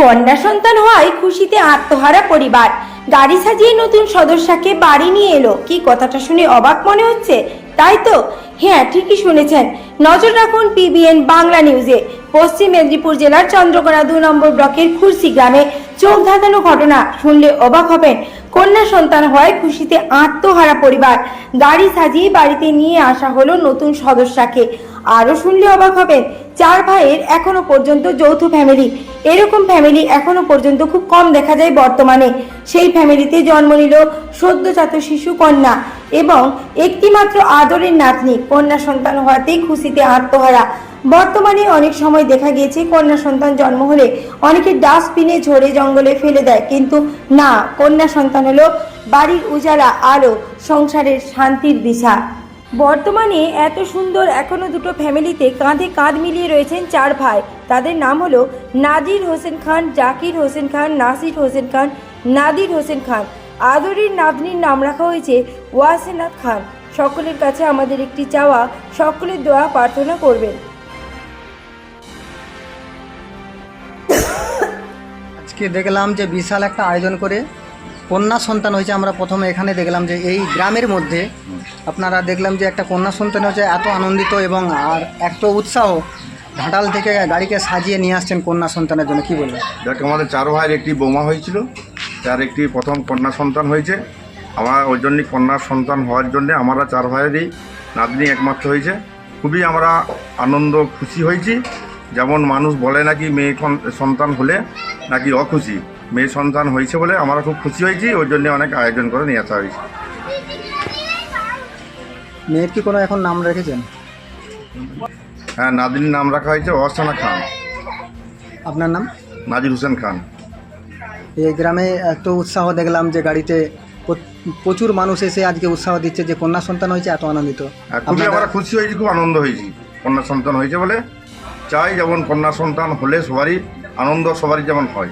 কন্যা সন্তান হওয়ায় খুশিতে আত্মহারা পরিবার। গাড়ি সাজিয়ে নতুন সদস্যকে বাড়ি নিয়ে এলো। কি কথাটা শুনে অবাক মনে হচ্ছে? তাই তো? হ্যাঁ ঠিকই শুনেছেন। নজর রাখুন পিবিএন বাংলা নিউজে। পশ্চিম মেদিনীপুর জেলার চন্দ্রকোনা দু নম্বর ব্লকের খুরসি গ্রামে চোখ ধাঁধানো ঘটনা শুনলে অবাক হবেন। কন্যা সন্তান হয় খুশিতে আত্মহারা পরিবার। গাড়ি সাজিয়ে বাড়িতে নিয়ে আসা হলো নতুন সদস্যকে। আরও শুনলে অবাক হবেন। চার ভাইয়ের এখনও পর্যন্ত যৌথ ফ্যামিলি এরকম ফ্যামিলি এখনও পর্যন্ত খুব কম দেখা যায় বর্তমানে। সেই ফ্যামিলিতে জন্ম নিল সদ্যজাত শিশু কন্যা এবং একটিমাত্র আদরের নাতনি। কন্যা সন্তান হওয়াতেই খুশিতে আত্মহারা। বর্তমানে অনেক সময় দেখা গিয়েছে কন্যা সন্তান জন্ম হলে অনেকে ডাস্টবিনে ঝরে জঙ্গলে ফেলে দেয়। কিন্তু না, কন্যা সন্তান হলো বাড়ির উজালা আলো, সংসারের শান্তির দিশা। বর্তমানে এত সুন্দর এখনও দুটো ফ্যামিলিতে কাঁধে কাঁধ মিলিয়ে রয়েছেন চার ভাই। তাদের নাম হলো নাজির হোসেন খান, জাকির হোসেন খান, নাসির হোসেন খান, নাদির হোসেন খান। আদরের নাতনির নাম রাখা হয়েছে ওয়াসেনাথ খান। সকলের কাছে আমাদের একটি চাওয়া, সকলের দোয়া প্রার্থনা করবেন। আজকে দেখলাম যে বিশাল একটা আয়োজন করে কন্যা সন্তান হয়েছে, আমরা প্রথমে এখানে দেখলাম যে এই গ্রামের মধ্যে আপনারা দেখলাম যে একটা কন্যা সন্তান হয়েছে, এত আনন্দিত এবং আর এত উৎসাহ ঘাটাল থেকে গাড়িকে সাজিয়ে নিয়ে আসছেন কন্যা সন্তানের জন্য, কি বলবেন? দেখ, আমাদের চার ভাইয়ের একটি বোমা হয়েছিল, তার একটি প্রথম কন্যা সন্তান হয়েছে। আমার, ওই জন্যই কন্যা সন্তান হওয়ার জন্যে আমরা চার ভাইয়েরই নাতনি একমাত্র হয়েছে। খুবই আমরা আনন্দ, খুশি হয়েছি। যেমন মানুষ বলে নাকি মেয়ে সন্তান হলে নাকি অখুশি। মেয়ে সন্তান হয়েছে বলে আমরা খুব খুশি হয়েছি ওই জন্য অনেক আয়োজন করে নিয়ে আসা হয়েছে। মেয়ের কি কোনো এখন নাম রেখেছেন? হ্যাঁ নাতনির নাম রাখা হয়েছে অর্চনা খান। আপনার নাম? নাজির হোসেন খান। এই গ্রামে এত উৎসাহ দেখলাম যে গাড়িতে প্র- প্রচুর মানুষ এসে আজকে উৎসাহ দিচ্ছে যে কন্যা সন্তান হয়েছে এত আনন্দিত। হ্যাঁ, খুবই আমরা খুশি হয়েছি খুব আনন্দ হয়েছি। কন্যা সন্তান হয়েছে বলে চাই যেমন কন্যা সন্তান হলে সবারই আনন্দ সবারই যেমন হয়।